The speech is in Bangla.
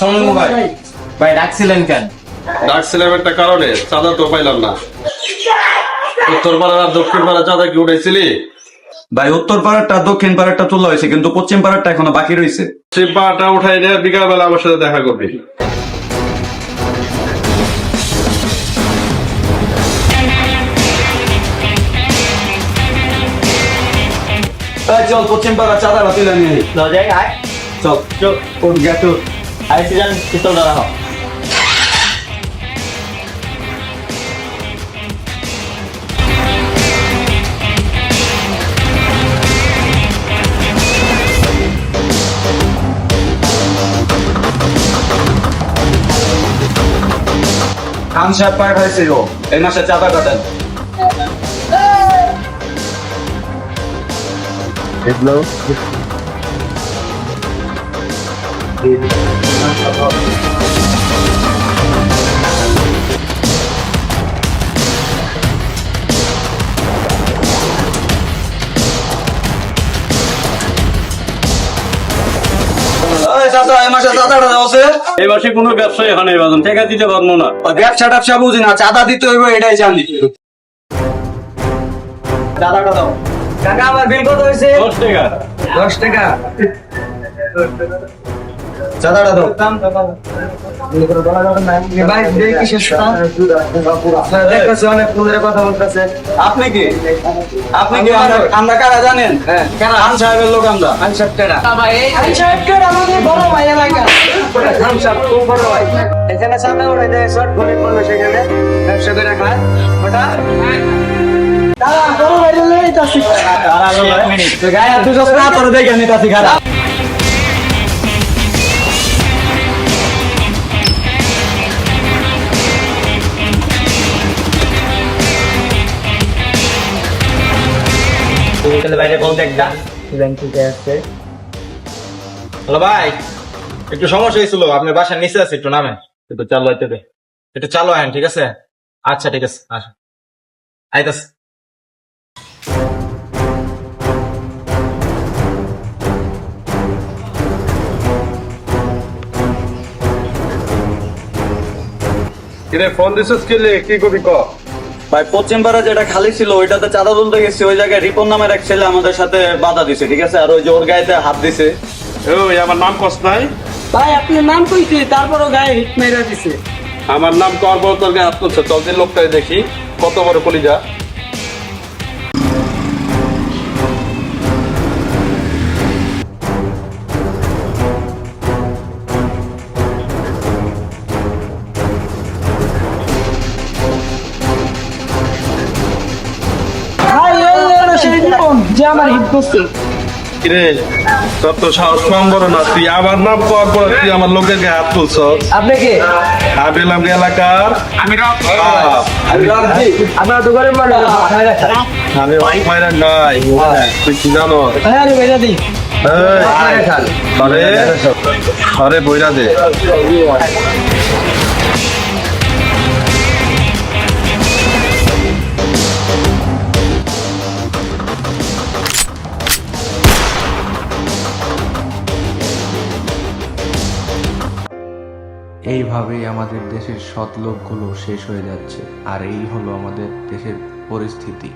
ভাই। ভাই রাখছিলেন কেন? ডাকছিলাম একটা কারণে চাঁদা তো পাইলাম না। উত্তর পাড়া আর দক্ষিণ পাড়া চাঁদা কি উঠেছিলি ভাই উত্তর পাড়ারটা দক্ষিণ পাড়ারটা তোলা হয়েছে কিন্তু পশ্চিম পাড়ারটা এখনও বাকি রয়েছে। সেই পাটা উঠাই নিয়ে বিকাল আমার সাথে দেখা করবি। এই চল পশ্চিম পাড়া চাঁদাটা তুলে নিয়ে আই। দরজায় আয়। চল। চল উঠ গেট সিজন পিস্তল ধরা হোক। খান সাহেব পার হয়েছে গো এই মাসে চাঁদা কাটেন। চাচা, এই মাসে কোনো ব্যবসায়ী এখানে বাজন টাকা দিতে পারব না। ব্যবসা ট্যাবসা বুঝি না চাঁদা দিতে হইব এটাই জানি চাঁদাটা দাও। কাকা আমার বিল কত হয়েছে? দশ টাকা। দশ টাকা। চাঁদাটা দাও। ভাই আপনি কি? আপনি কি? আমরা- কারা জানেন? খান সাহেবের লোক আমরা। খান সাহেব কারা খান সাহেব খুব বড় ভাই। এখানে সামনে উঠে দেয় শর্ট গরিব মানুষ সেখানে। ব্যবসা করে খায়। ওটা? গায়ে হাত দুশো না তোর দেখে নিতাছি খারাপ। তাহলে বাইরে আসছে হ্যালো ভাই একটু সমস্যা হয়েছিল আপনার বাসার নিচে আছে একটু নামেন। একটু চালু আইতে দে। একটু চালু আইন ঠিক আছে? আচ্ছা ঠিক আছে আসো আইতাস কিরে ফোন দিছিস কি লে? কি করবি ক? ভাই পশ্চিম পাড়া যেটা খালি ছিল ওইটাতে চাঁদা তুলতে গেছি ওই জায়গায় রিপন নামের এক ছেলে আমাদের সাথে বাধা দিছে ঠিক আছে? আর ওই যে ওর গায়েতে হাত দিছে। ওই আমার নাম কস নাই? ভাই আপনি নাম কইছে তারপরও গায়ে হিট মেরা দিছে। আমার নাম কর বড় তোর গায়ে হাত তুলছে। চল দিন লোকটাই দেখি কত বড় কলিজা। যে আমার হিট করছে। কিরে তোর তো সাহস কম বড় না। তুই আমার নাম কর বড় তুই আমার লোকের গায়ে হাত তুলছ? আপনি কি? আমি এলাম এলাকার? আমি আপনার দোকানে বলে আমি মাইরা নাই। তুই কি জানো? হ্যাঁ আমি বেজা দিই। আরে বইরা দে। এইভাবেই আমাদের দেশের সৎ লোকগুলো শেষ হয়ে যাচ্ছে আর এই হলো আমাদের দেশের পরিস্থিতি।